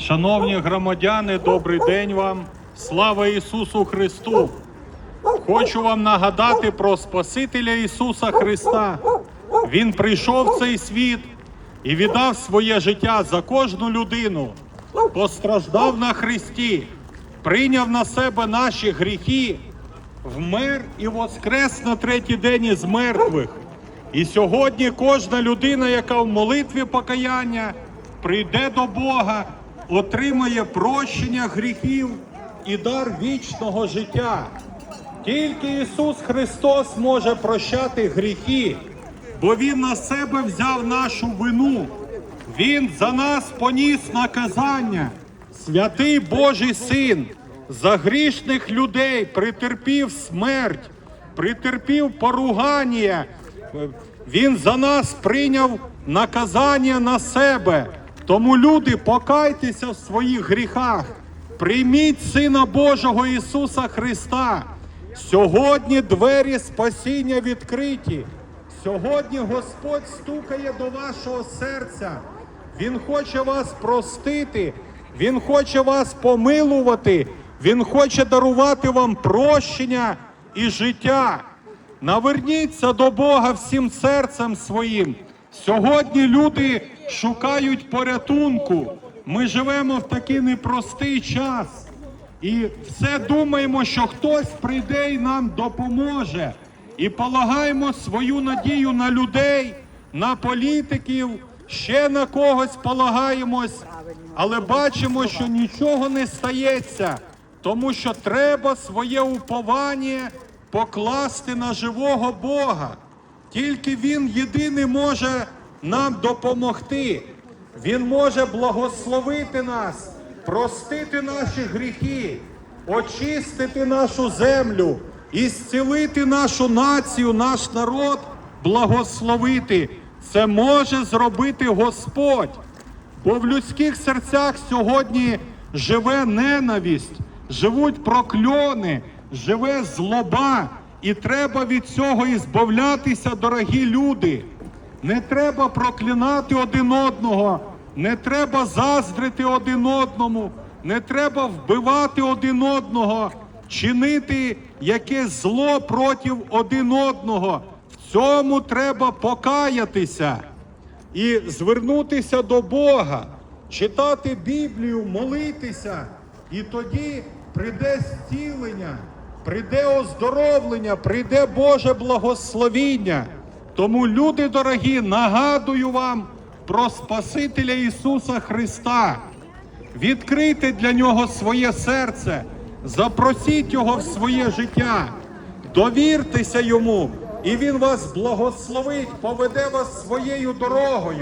Шановні громадяни, добрий день вам. Слава Ісусу Христу! Хочу вам нагадати про Спасителя Ісуса Христа. Він прийшов в цей світ і віддав своє життя за кожну людину, постраждав на Христі, прийняв на себе наші гріхи, вмер і воскрес на третій день із мертвих. І сьогодні кожна людина, яка в молитві покаяння прийде до Бога, отримає прощення гріхів і дар вічного життя. Тільки Ісус Христос може прощати гріхи, бо Він на себе взяв нашу вину. Він за нас поніс наказання. Святий Божий Син за грішних людей притерпів смерть, притерпів поругання. Він за нас прийняв наказання на себе. Тому люди, покайтеся в своїх гріхах. Прийміть Сина Божого Ісуса Христа. Сьогодні двері спасіння відкриті. Сьогодні Господь стукає до вашого серця. Він хоче вас простити, Він хоче вас помилувати, Він хоче дарувати вам прощення і життя. Наверніться до Бога всім серцем своїм. Сьогодні люди шукають порятунку. Ми живемо в такий непростий час. І все думаємо, що хтось прийде і нам допоможе. І полагаємо свою надію на людей, на політиків, ще на когось полагаємось, але бачимо, що нічого не стається, тому що треба своє уповання покласти на живого Бога. Тільки Він єдиний може нам допомогти. Він може благословити нас, простити наші гріхи, очистити нашу землю і зцілити нашу націю, наш народ, благословити. Це може зробити Господь. Бо в людських серцях сьогодні живе ненависть, живуть прокльони, живе злоба, і треба від цього ізбавлятися, дорогі люди. Не треба проклинати один одного, не треба заздрити один одному, не треба вбивати один одного, чинити якесь зло проти один одного. В цьому треба покаятися. І звернутися до Бога, читати Біблію, молитися, і тоді прийде зцілення, прийде оздоровлення, прийде Боже благословіння. Тому, люди дорогі, нагадую вам про Спасителя Ісуса Христа. Відкрийте для нього своє серце, запросіть його в своє життя, довіртеся йому, і він вас благословить, поведе вас своєю дорогою.